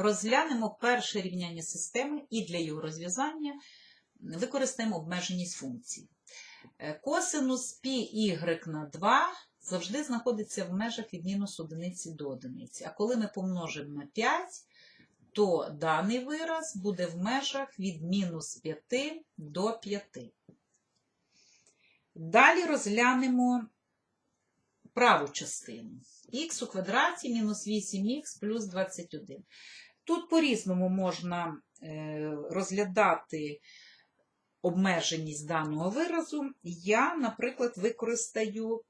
Розглянемо перше рівняння системи і для його розв'язання використаємо обмеженість функцій. Е, Косинус πy на 2 завжди знаходиться в межах від мінус одиниці до одиниці. А коли ми помножимо на 5, то даний вираз буде в межах від мінус 5 до 5. Далі розглянемо праву частину. х у квадраті мінус 8х плюс 21. Тут по-різному можна е, розглядати обмеженість даного виразу. Я, наприклад, використаю,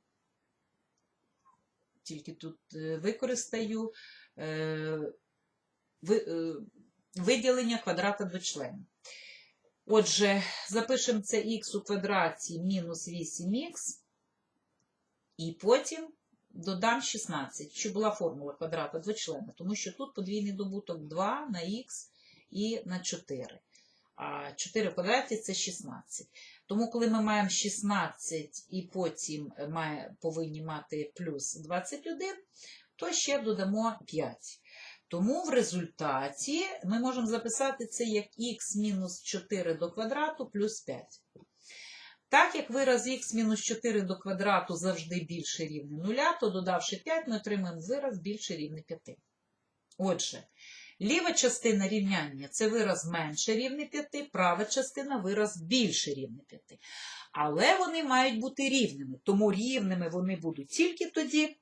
тільки тут е, використаю е, ви- виділення квадрата до члена. Отже, запишемо це х у квадраті мінус 8х, і потім додам 16, що була формула квадрата двочлена, тому що тут подвійний добуток 2 на х і на 4. А 4 в квадраті це 16. Тому, коли ми маємо 16 і потім має, повинні мати плюс 21, то ще додамо 5. Тому в результаті ми можемо записати це як х мінус 4 до квадрату плюс 5. Так як вираз х мінус 4 до квадрату завжди більше рівне 0, то додавши 5, ми отримаємо вираз більше рівне 5. Отже, ліва частина рівняння це вираз менше рівне 5, права частина вираз більше рівне 5. Але вони мають бути рівними, тому рівними вони будуть тільки тоді,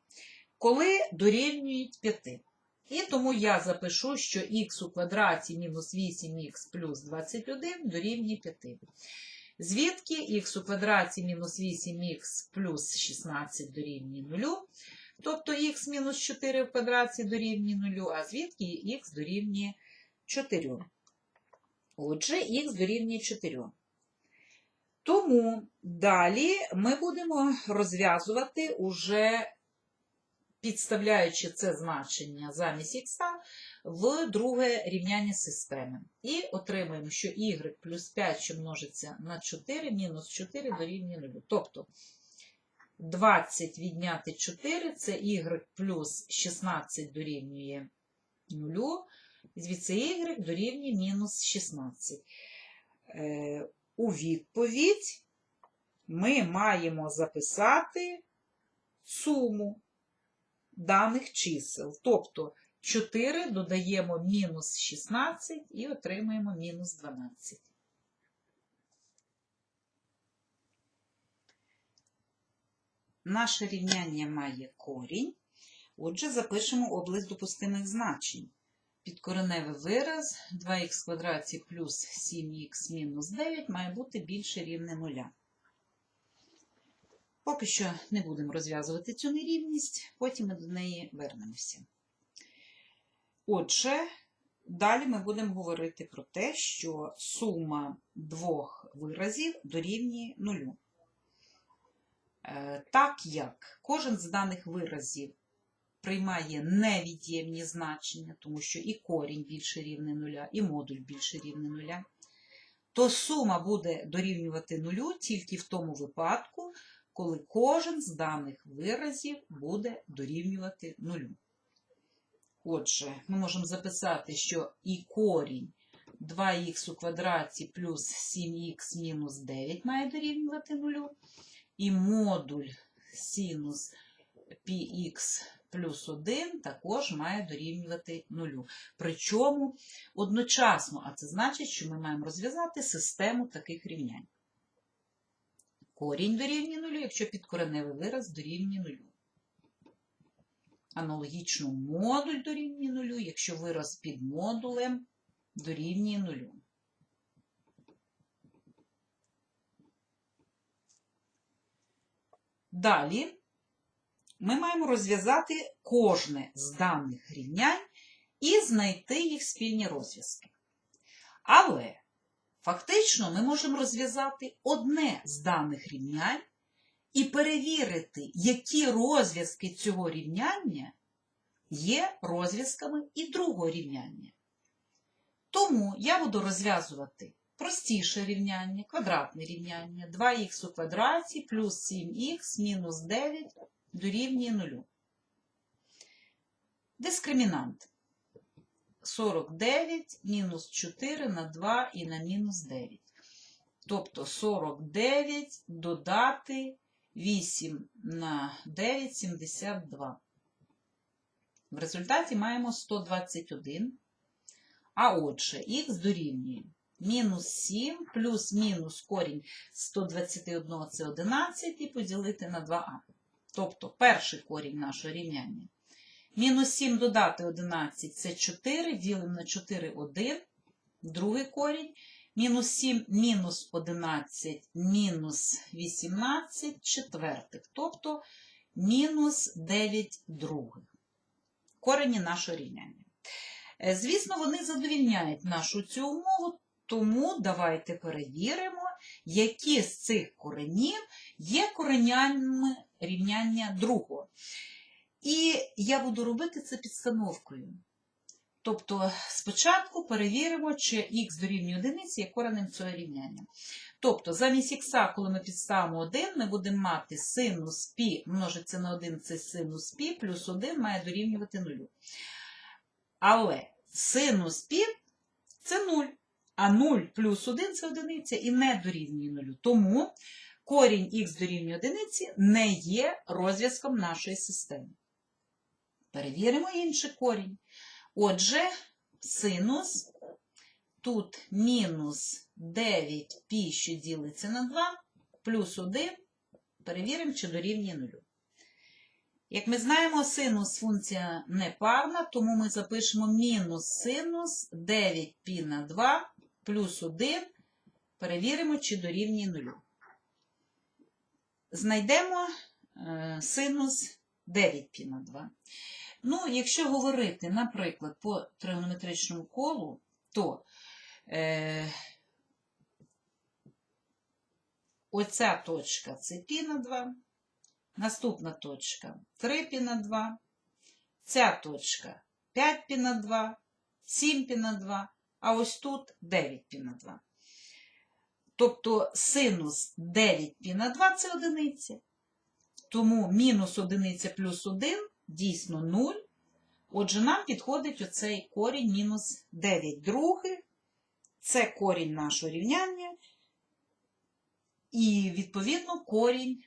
коли дорівнюють 5. І тому я запишу, що х у квадраті мінус 8х плюс 21 дорівнює 5. Звідки х у квадраті мінус 8х плюс 16 дорівнює 0, тобто х мінус 4 в квадраті дорівнює 0, а звідки х дорівнює 4. Отже, х дорівнює 4. Тому далі ми будемо розв'язувати уже підставляючи це значення замість х в друге рівняння системи. І отримаємо, що y плюс 5, що множиться на 4, мінус 4 дорівнює 0. Тобто 20 відняти 4 це y плюс 16 дорівнює 0, звідси y дорівнює мінус 16. Е, у відповідь ми маємо записати суму даних чисел. Тобто 4 додаємо мінус 16 і отримаємо мінус 12. Наше рівняння має корінь. Отже, запишемо область допустимих значень. Підкореневий вираз 2х в квадраті плюс 7х мінус 9 має бути більше рівне 0. Поки що не будемо розв'язувати цю нерівність, потім ми до неї вернемося. Отже, далі ми будемо говорити про те, що сума двох виразів дорівнює нулю. Е, Так як кожен з даних виразів приймає невід'ємні значення, тому що і корінь більше рівне нуля, і модуль більше рівне нуля, то сума буде дорівнювати нулю тільки в тому випадку, коли кожен з даних виразів буде дорівнювати нулю. Отже, ми можемо записати, що і корінь 2х у квадраті плюс 7х мінус 9 має дорівнювати нулю, і модуль синус πx плюс 1 також має дорівнювати нулю. Причому одночасно, а це значить, що ми маємо розв'язати систему таких рівнянь. Корінь дорівнює нулю, якщо підкореневий вираз дорівнює нулю. Аналогічно модуль дорівнює нулю, якщо вираз під модулем дорівнює нулю. Далі ми маємо розв'язати кожне з даних рівнянь і знайти їх спільні розв'язки. Але Фактично, ми можемо розв'язати одне з даних рівнянь і перевірити, які розв'язки цього рівняння є розв'язками і другого рівняння. Тому я буду розв'язувати простіше рівняння, квадратне рівняння 2х у квадраті плюс 7х мінус 9 дорівнює 0. Дискримінант. 49 мінус 4 на 2 і на мінус 9. Тобто 49 додати 8 на 9 72. В результаті маємо 121. А отже, х дорівнює мінус 7 плюс мінус корінь 121 це 11 і поділити на 2а. Тобто перший корінь нашого рівняння. Мінус 7 додати 11 це 4, ділимо на 4 1, другий корінь. Мінус 7 мінус 11 мінус 18 четвертих, тобто мінус 9 других. Корені нашого рівняння. Е, Звісно, вони задовільняють нашу цю умову, тому давайте перевіримо, які з цих коренів є коренями рівняння другого. І я буду робити це підстановкою. Тобто спочатку перевіримо, чи х дорівнює одиниці є коренем цього рівняння. Тобто замість х, коли ми підставимо 1, ми будемо мати синус π множиться на 1 це синус π, плюс 1 має дорівнювати 0. Але синус π це 0, а 0 плюс 1 це одиниця і не дорівнює 0. Тому корінь х дорівнює одиниці не є розв'язком нашої системи. Перевіримо інший корінь. Отже, синус тут мінус 9 пі, що ділиться на 2, плюс 1, перевіримо, чи дорівнює 0. Як ми знаємо, синус функція непарна, тому ми запишемо мінус синус 9 пі на 2 плюс 1, перевіримо, чи дорівнює 0. Знайдемо е, синус 9 пі на 2. Ну, якщо говорити, наприклад, по тригонометричному колу, то е, оця точка це пі на 2, наступна точка 3 пі на 2, ця точка 5 пі на 2, 7 пі на 2, а ось тут 9 пі на 2. Тобто синус 9 пі на 2 це одиниця. Тому мінус одиниця плюс 1 дійсно 0. Отже, нам підходить оцей корінь мінус 9 других. Це корінь нашого рівняння. І, відповідно, корінь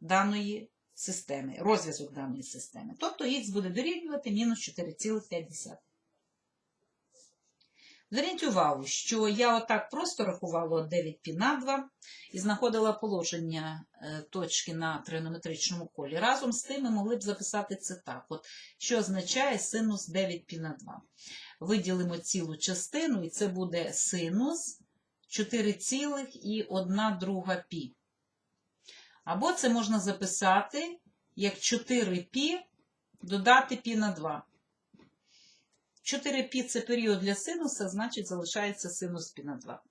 даної системи, розв'язок даної системи. Тобто х буде дорівнювати мінус 4,5. Зверніть увагу, що я отак просто рахувала 9 пі на 2 і знаходила положення е, точки на тригонометричному колі. Разом з тим ми могли б записати це так. От, Що означає синус 9 пі на 2. Виділимо цілу частину, і це буде синус 4,1 друга пі. Або це можна записати як 4 пі додати пі на 2. 4 пі це період для синуса, значить залишається синус пі на 2.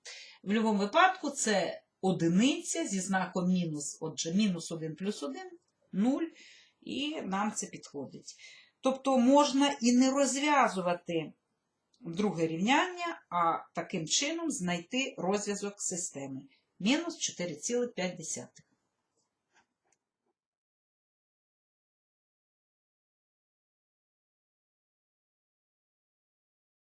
В будь-якому випадку це одиниця зі знаком мінус, отже, мінус 1 плюс 1 0, і нам це підходить. Тобто можна і не розв'язувати друге рівняння, а таким чином знайти розв'язок системи. Мінус 4,5.